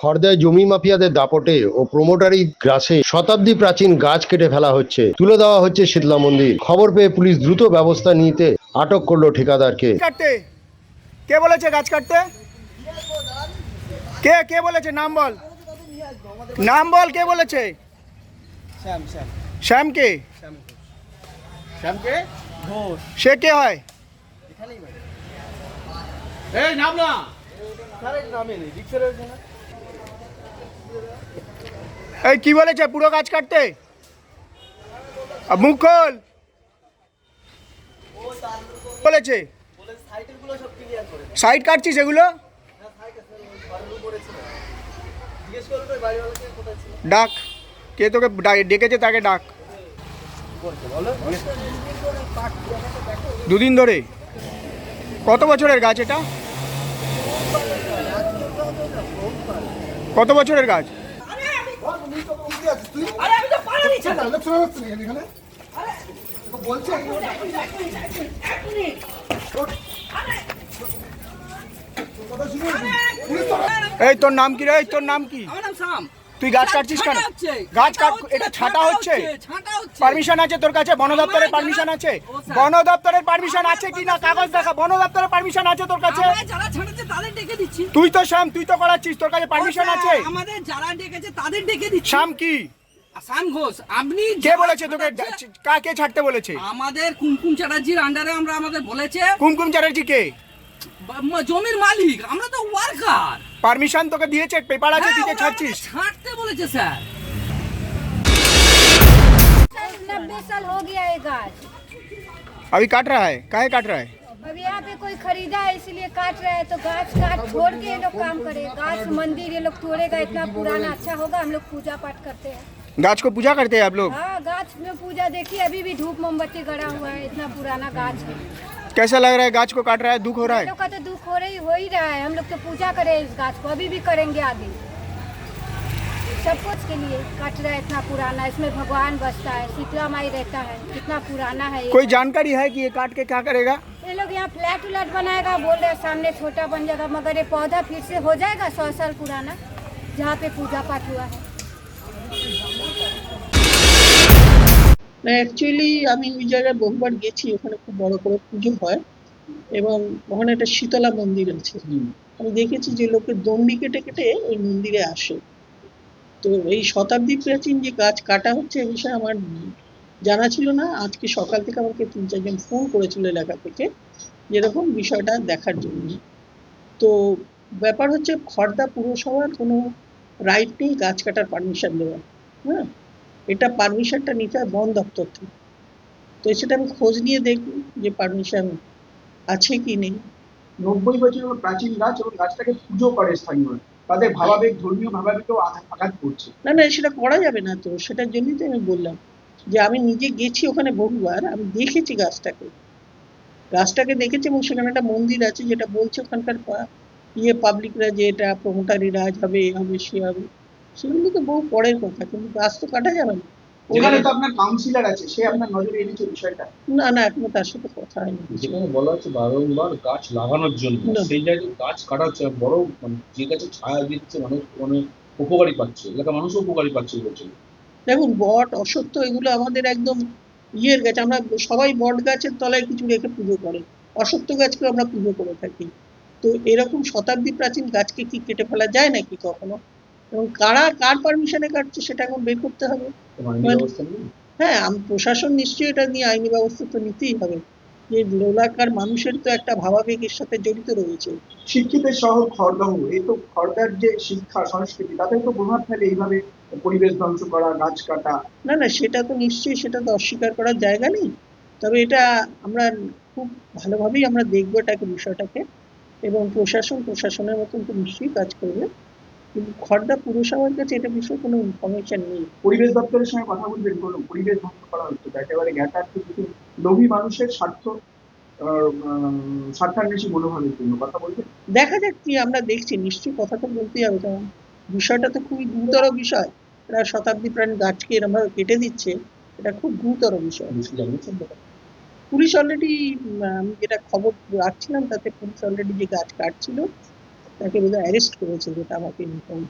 খড়দায় জমি মাফিয়াদের দাপটে ও প্রমোটারি গ্রাসে শতাব্দী প্রাচীন গাছ কেটে ফেলা হচ্ছে। তুলে দেওয়া হচ্ছে শীতলা মন্দির। খবর পেয়ে পুলিশ দ্রুত ব্যবস্থা নিতে আটক করল ঠিকাদারকে। কাটতে। কে বলেছে গাছ কাটতে? কে কে বলেছে? নাম বল। নাম বল কে বলেছে? শ্যাম শ্যাম। শ্যাম কে? শ্যাম ঘোষ। শ্যামকে সে কে হয়? এই নাম না। নামে নেই। এই, কি বলেছে পুরো গাছ কাটতে? মুখ খোল। বলেছে। সাইড কাটছিস এগুলো? ডাক। কে তোকে ডেকেছে তাকে ডাক। দুদিন ধরে। কত বছরের গাছ এটা? কত বছরের গাছ? এই তোর নাম কি রে? তোর নাম কি? আমার নাম শাম। তুই গাছ কাটছিস কেন? গাছ কাট এটা ছাটা হচ্ছে। পারমিশন আছে তোর কাছে? বন দপ্তরের পারমিশন আছে? বন দপ্তরের পারমিশন আছে কি না? কাগজ দেখা। বন দপ্তরের পারমিশন আছে তোর কাছে? তুই তো শ্যাম তুই তো করাচ্ছিস তোর কাছে পারমিশন আছে? আমাদের যারা ডেকেছে তাদের ডেকে দিচ্ছি। শ্যাম কি? শ্যাম ঘোষ আপনি কে বলেছে তোকে? কাকে ছাড়তে বলেছে? আমাদের কুমকুম চ্যাটার্জির আন্ডারে আমরা আমাদের বলেছে কুমকুম চ্যাটার্জি কে? জমির মালিক আমরা তো ওয়ার্কার পারমিশন তোকে দিয়েছে পেপার আছে তুই যে ছাড়ছিস ছাড়তে বলেছে স্যার नब्बे साल हो गया ये गाछ अभी काट रहा है काहे काट रहा है अब यहाँ पे कोई खरीदा है इसलिए काट रहा है तो गाछ काट छोड़ के ये लोग काम करे गाछ मंदिर ये लोग तोड़ेगा इतना पुराना अच्छा होगा हम लोग पूजा पाठ करते हैं गाछ को पूजा करते हैं आप लोग हाँ गाछ में पूजा देखिए अभी भी धूप मोमबत्ती गड़ा हुआ है इतना पुराना गाछ है कैसा लग रहा है? गाछ को काट रहा है? दुख हो रहा है? लोग का तो दुख हो रही हो ही रहा है। हम लोग तो पूजा करें इस गाछ को। अभी भी करेंगे आगे। सब कुछ के लिए काट रहा है इतना पुराना। इसमें भगवान बसता है शीतला माई रहता है। कितना पुराना है कोई जानकारी है कि ये काट के क्या करेगा? ये लोग यहाँ फ्लैट उलट बनाएगा बोल रहे हैं सामने छोटा बन जाएगा मगर ये पौधा फिर से हो जाएगा सौ साल पुराना जहाँ पे पूजा पाठ हुआ है। না অ্যাকচুয়ালি আমি ওই জায়গায় বহুবার গেছি ওখানে খুব বড় করে পুজো হয় এবং ওখানে একটা শীতলা মন্দির আছে। আমি দেখেছি যে লোকে দণ্ডি কেটে কেটে ওই মন্দিরে আসে। তো এই শতাব্দী প্রাচীন যে গাছ কাটা হচ্ছে এ বিষয়ে আমার জানা ছিল না। আজকে সকাল থেকে আমাকে তিন চারজন ফোন করেছিল এলাকা থেকে যেরকম বিষয়টা দেখার জন্য। তো ব্যাপার হচ্ছে খড়দা পুরসভার কোনো রাইট নেই গাছ কাটার পারমিশন দেওয়ার। হ্যাঁ? এটা পারমিশনটা নিতে হয় বন দপ্তর থেকে। তো সেটা আমি খোঁজ নিয়ে দেখব যে পারমিশন আছে কি নেই। নব্বই বছরের প্রাচীন গাছ এবং গাছটাকে পুজো করে স্থানীয়রা। তাদের ভাবাবেগ ধর্মীয় ভাবাবেগেও আঘাত করছে। না না সেটা করা যাবে না তো। সেটার জন্যই তো আমি বললাম যে আমি নিজে গেছি ওখানে বহুবার আমি দেখেছি গাছটাকে। গাছটাকে দেখেছি এবং সেখানে একটা মন্দির আছে যেটা বলছে ওখানকার ইয়ে পাবলিকরা যে এটা প্রমোটারি রাজ হবে এ হবে সে হবে। সেগুলো তো বহু পরের কথা কিন্তু গাছ তো কাটা যাবে না। ওখানে তো আপনার কাউন্সিলর আছে সে আপনার নজরে এনেছে বিষয়টা। না না এখনও তার সাথে কথা হয়নি। যেখানে বলা হচ্ছে বারংবার গাছ লাগানোর জন্য সেই জায়গায় গাছ কাটা হচ্ছে বড় মানে যে গাছে ছায়া দিচ্ছে মানুষ অনেক উপকারী পাচ্ছে এলাকার মানুষও উপকারী পাচ্ছে বলছে দেখুন বট অসত্য এগুলো আমাদের একদম ইয়ের গাছ আমরা সবাই বট গাছের তলায় কিছু রেখে পুজো করে অসত্য গাছকে আমরা পুজো করে থাকি। তো এরকম শতাব্দী প্রাচীন গাছকে কি কেটে ফেলা যায় নাকি কখনো? এবং কারা কার পারমিশনে কাটছে সেটা এখন বের করতে হবে। মানে- হ্যাঁ আম- প্রশাসন নিশ্চয়ই এটা নিয়ে আইনি ব্যবস্থা তো নিতেই হবে। যে এলাকার মানুষের তো একটা ভাবাবেগের সাথে জড়িত রয়েছে। শিক্ষিতের শহর খড়দহ এই তো খড়দার যে শিক্ষা সংস্কৃতি তাদের তো প্রভাব ফেলে এইভাবে পরিবেশ ধ্বংস করা গাছ কাটা। না না সেটা তো নিশ্চয়ই সেটা তো অস্বীকার করার জায়গা নেই। তবে এটা আমরা খুব ভালোভাবেই আমরা দেখব এটাকে বিষয়টাকে। এবং প্রশাসন প্রশাসনের মতন তো নিশ্চয়ই কাজ করবে। কিন্তু খড়দা পুরসভার কাছে এটা বিষয়ে কোনো ইনফরমেশন নেই। পরিবেশ দপ্তরের সঙ্গে কথা বলবেন কোনো পরিবেশ ধ্বংস করা হচ্ছে। একেবারে জ্ঞাতার্থ কিছু লোভী মানুষের স্বার্থ স্বার্থান্বেষী মনোভাবের জন্য কথা বলবেন দেখা যাক কি আমরা দেখছি। নিশ্চয়ই কথা তো বলতেই হবে কারণ বিষয়টা তো খুবই গুরুতর বিষয়। এরা শতাব্দী প্রাণী গাছকে এরমভাবে কেটে দিচ্ছে এটা খুব গুরুতর বিষয়। পুলিশ অলরেডি আমি যেটা খবর রাখছিলাম তাতে পুলিশ অলরেডি যে গাছ কাটছিল তাকে বোধহয় অ্যারেস্ট করেছে যেটা আমাকে ইনফর্ম